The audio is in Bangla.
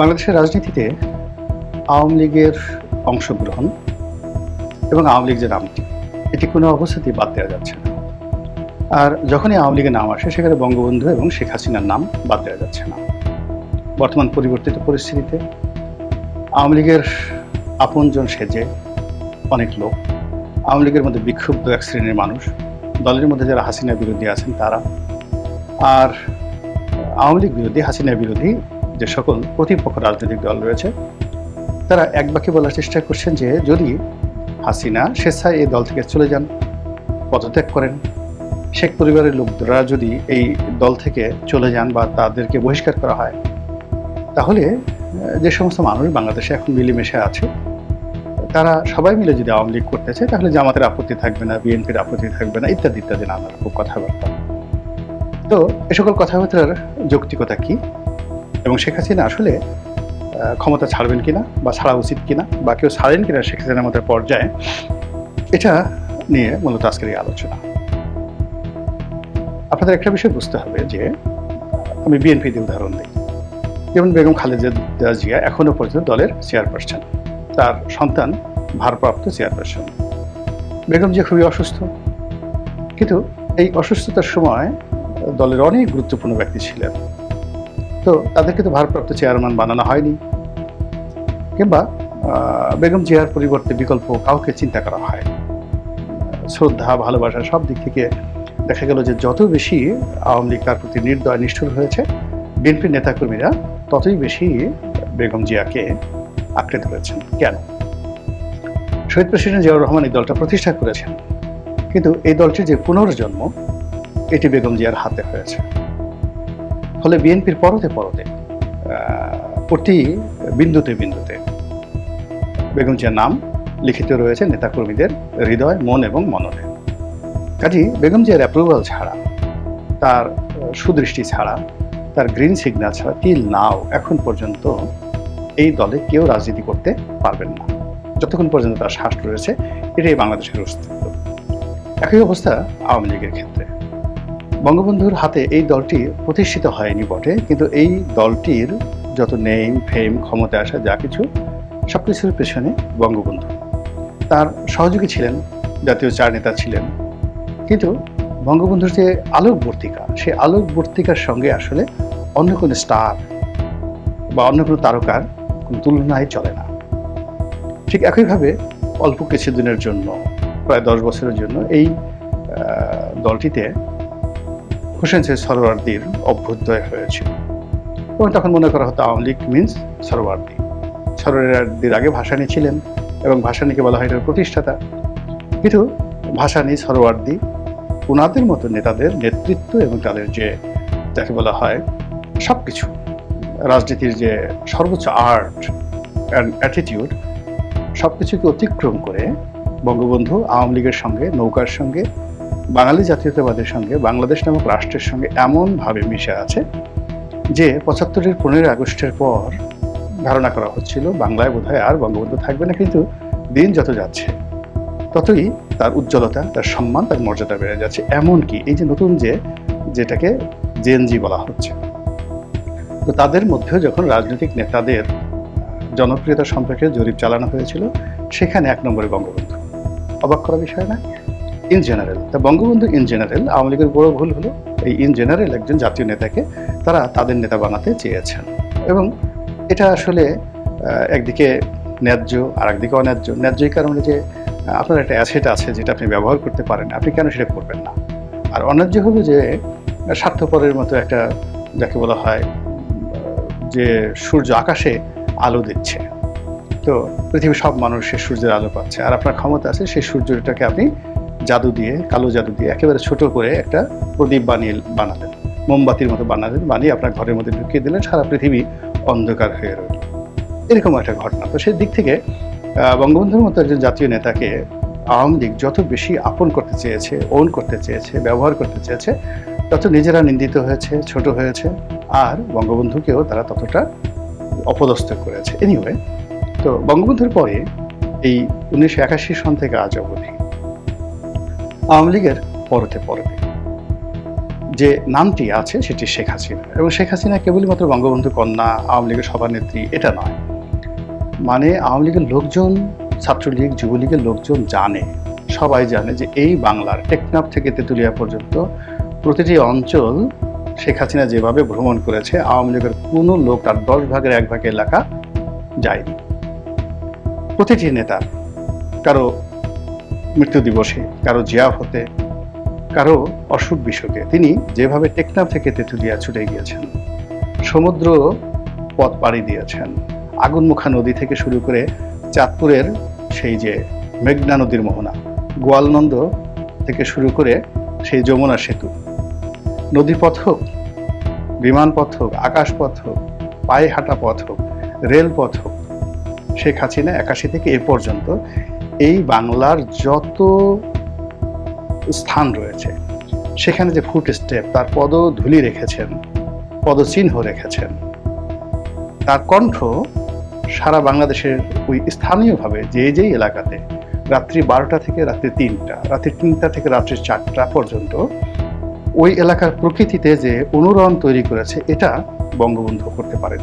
বাংলাদেশের রাজনীতিতে আওয়ামী লীগের অংশগ্রহণ এবং আওয়ামী লীগ যে নামটি, এটি কোনো অবস্থাতেই বাদ দেওয়া যাচ্ছে না। আর যখনই আওয়ামী লীগের নাম আসে, সেখানে বঙ্গবন্ধু এবং শেখ হাসিনার নাম বাদ দেওয়া যাচ্ছে না। বর্তমান পরিবর্তিত পরিস্থিতিতে আওয়ামী লীগের আপনজন সেজে অনেক লোক, আওয়ামী লীগের মধ্যে বিক্ষুব্ধ এক শ্রেণির মানুষ, দলের মধ্যে যারা হাসিনা বিরোধী আছেন তারা। আর আওয়ামী লীগ বিরোধী হাসিনা বিরোধী যে সকল প্রতিপক্ষ রাজনৈতিক দল রয়েছে, তারা এক বাক্যে বলার চেষ্টা করছেন যে যদি হাসিনা স্বেচ্ছায় এই দল থেকে চলে যান, পদত্যাগ করেন, শেখ পরিবারের লোকরা যদি এই দল থেকে চলে যান বা তাদেরকে বহিষ্কার করা হয়, তাহলে যে সমস্ত মানুষ বাংলাদেশে এখন মিলেমিশে আছে, তারা সবাই মিলে যদি আওয়ামী লীগ করতে চায়, তাহলে জামাতের আপত্তি থাকবে না, বিএনপির আপত্তি থাকবে না, ইত্যাদি ইত্যাদি নানা রকম কথাবার্তা। তো এ সকল কথাবার্তার যৌক্তিকতা কি? এবং শেখ হাসিনা আসলে ক্ষমতা ছাড়বেন কিনা বা ছাড়া উচিত কিনা বা কেউ ছাড়েন কিনা শেখ হাসিনার মতো পর্যায়ে, এটা নিয়ে মূলত আজকের এই আলোচনা। আপনাদের একটা বিষয় বুঝতে হবে যে, আমি বিএনপি দিয়ে উদাহরণ দিই। যেমন বেগম খালেদা জিয়া এখনও পর্যন্ত দলের চেয়ারপারসন। তার সন্তান ভারপ্রাপ্ত চেয়ারপারসন। বেগম জিয়া খুবই অসুস্থ। কিন্তু এই অসুস্থতার সময় দলের অনেক গুরুত্বপূর্ণ ব্যক্তি ছিলেন। তো তাদেরকে তো ভারপ্রাপ্ত চেয়ারম্যান বানানো হয়নি। কিংবা বেগম জিয়ার পরিবর্তে বিকল্প কাউকে চিন্তা করা হয় শ্রদ্ধা, ভালোবাসা সব দিক থেকে দেখা গেল যে যত বেশি আওয়ামী লীগ তার প্রতি নির্দয়, নিষ্ঠুর হয়েছে বিএনপির নেতাকর্মীরা ততই বেশি বেগম জিয়াকে আঁকড়ে ধরেছেন। কেন? শহীদ প্রেসিডেন্ট জিয়াউর রহমান এই দলটা প্রতিষ্ঠা করেছেন। কিন্তু এই দলটির যে পুনর্জন্ম, এটি বেগম জিয়ার হাতে হয়েছে। ফলে বিএনপির পরতে পরতে প্রতি বিন্দুতে বিন্দুতে বেগম নাম লিখিত রয়েছে নেতাকর্মীদের হৃদয়, মন এবং মননে। কাজী বেগম জিয়ার অ্যাপ্রুভাল ছাড়া, তার সুদৃষ্টি ছাড়া, তার গ্রিন সিগন্যাল ছাড়া টিল নাও এখন পর্যন্ত এই দলে কেউ রাজনীতি করতে পারবেন না। যতক্ষণ পর্যন্ত তার শ্বাস রয়েছে, এটাই বাংলাদেশের অস্তিত্ব। একই অবস্থা আওয়ামী লীগের ক্ষেত্রে। বঙ্গবন্ধুর হাতে এই দলটি প্রতিষ্ঠিত হয়নি বটে, কিন্তু এই দলটির যত নেম, ফেম, ক্ষমতা আসা যা কিছু সব কিছুর পেছনে বঙ্গবন্ধু। তার সহযোগী ছিলেন, জাতীয় চার নেতা ছিলেন। কিন্তু বঙ্গবন্ধুর যে আলোকবর্তিকা সেই আলোকবর্তিকার সঙ্গে আসলে অন্য কোনো স্টার বা অন্য কোনো তারকার কোনো তুলনায় চলে না। ঠিক একইভাবে অল্প কিছুদিনের জন্য, প্রায় দশ বছরের জন্য এই দলটিতে হোসেন সৈয়দ সরোয়ার্দির অভ্যুদয় হয়েছিল। এবং তখন মনে করা হতো আওয়ামী লীগ মিন্স সরোয়ার্দি সরোয়ার্দির আগে ভাসানী ছিলেন এবং ভাসানীকে বলা হয় প্রতিষ্ঠাতা। কিন্তু ভাসানী সরোয়ার্দি ওনাদের মতো নেতাদের নেতৃত্ব এবং তাদের যে, যাকে বলা হয় সব কিছু রাজনীতির যে সর্বোচ্চ আর্ট অ্যান্ড অ্যাটিটিউড সব কিছুকে অতিক্রম করে বঙ্গবন্ধু আওয়ামী লীগের সঙ্গে, নৌকার সঙ্গে বাঙালি জাতীয়তাবাদের সঙ্গে বাংলাদেশ নামক রাষ্ট্রের সঙ্গে এমনভাবে মিশে আছে যে পঁচাত্তরের পনেরোই আগস্টের পর ধারণা করা হচ্ছিল, বাংলায় বোধহয় আর বঙ্গবন্ধু থাকবে না, কিন্তু দিন যত যাচ্ছে, ততই তার উজ্জ্বলতা, তার সম্মান, তার মর্যাদা বেড়ে যাচ্ছে। এমনকি এই যে নতুন যে, যেটাকে জেএনজি বলা হচ্ছে, তো তাদের মধ্যেও যখন রাজনৈতিক নেতাদের জনপ্রিয়তা সম্পর্কে জরিপ চালানো হয়েছিল, সেখানে এক নম্বরে বঙ্গবন্ধু। অবাক করা বিষয় না? ইন জেনারেল তা বঙ্গবন্ধু ইন জেনারেল আওয়ামী লীগের বড় ভুল হলো এই ইন জেনারেল একজন জাতীয় নেতাকে তারা তাদের নেতা বানাতে চেয়েছেন। এবং এটা আসলে একদিকে ন্যায্য আর একদিকে অন্যায্য। ন্যায্য এই কারণে যে আপনার একটা অ্যাসেট আছে যেটা আপনি ব্যবহার করতে পারেন আপনি কেন সেটা করবেন না? আর অন্যায্য হলো যে, স্বার্থপরের মতো একটা যাকে বলা হয়, যে সূর্য আকাশে আলো দিচ্ছে। তো পৃথিবীর সব মানুষ সে সূর্যের আলো পাচ্ছে। আর আপনার ক্ষমতা আছে সেই সূর্যটাকে আপনি জাদু দিয়ে, কালো জাদু দিয়ে একেবারে ছোট করে একটা প্রদীপ বানিয়ে বানালেন। মোমবাতির মতো বানালেন, বানিয়ে আপনার ঘরের মধ্যে ঢুকিয়ে দিলেন, সারা পৃথিবী অন্ধকার হয়ে রইল। এরকম একটা ঘটনা। তো সেই দিক থেকে বঙ্গবন্ধুর মতো একজন জাতীয় নেতাকে আওয়ামী লীগ যত বেশি আপন করতে চেয়েছে, ওন করতে চেয়েছে, ব্যবহার করতে চেয়েছে, তত নিজেরা নিন্দিত হয়েছে, ছোট হয়েছে, আর বঙ্গবন্ধুকেও তারা ততটা অপদস্থ করেছে। এনিওয়ে তো বঙ্গবন্ধুর পরে এই উনিশশো একাশি সন থেকে আজ অবধি আওয়ামী লীগের পরতে পরতে। যে নামটি আছে সেটি শেখ হাসিনা। এবং শেখ হাসিনা কেবলমাত্র বঙ্গবন্ধু কন্যা, আওয়ামী লীগের সভানেত্রী, এটা নয়। মানে আওয়ামী লীগের লোকজন, ছাত্রলীগ, যুবলীগের লোকজন জানে, সবাই জানে যে এই বাংলার টেকনাফ থেকে তেঁতুলিয়া পর্যন্ত প্রতিটি অঞ্চল শেখ হাসিনা যেভাবে ভ্রমণ করেছে, আওয়ামী লীগের কোনো লোক তার দশ ভাগের এক ভাগ এলাকা যায়নি। প্রতিটি নেতার কারও মৃত্যু দিবসে, কারও জিয়া হতে, কারও অসুখ বিসুখে, তিনি যেভাবে টেকনাফ থেকে তেঁতুলিয়া ছুটে গিয়েছেন, সমুদ্র পথ পাড়ি দিয়েছেন আগুনমুখা নদী থেকে শুরু করে চাঁদপুরের সেই যে মেঘনা নদীর মোহনা, গোয়ালনন্দ থেকে শুরু করে সেই যমুনা সেতু, নদী পথ হোক, বিমান পথ হোক, আকাশ পথ হোক, পায়ে হাঁটা পথ হোক, রেল পথ হোক, শেখ হাসিনা একাশি থেকে এ পর্যন্ত এই বাংলার যত স্থান রয়েছে, সেখানে যে ফুট স্টেপ তার পদধূলি রেখেছেন, পদচিহ্ন রেখেছেন, তার কণ্ঠ সারা বাংলাদেশের ওই স্থানীয়ভাবে যে যেই এলাকাতে রাত্রি বারোটা থেকে রাত্রি তিনটা রাত্রি তিনটা থেকে রাত্রি চারটা পর্যন্ত ওই এলাকার প্রকৃতিতে যে অনুরণ তৈরি করেছে, এটা বঙ্গবন্ধু করতে পারেন।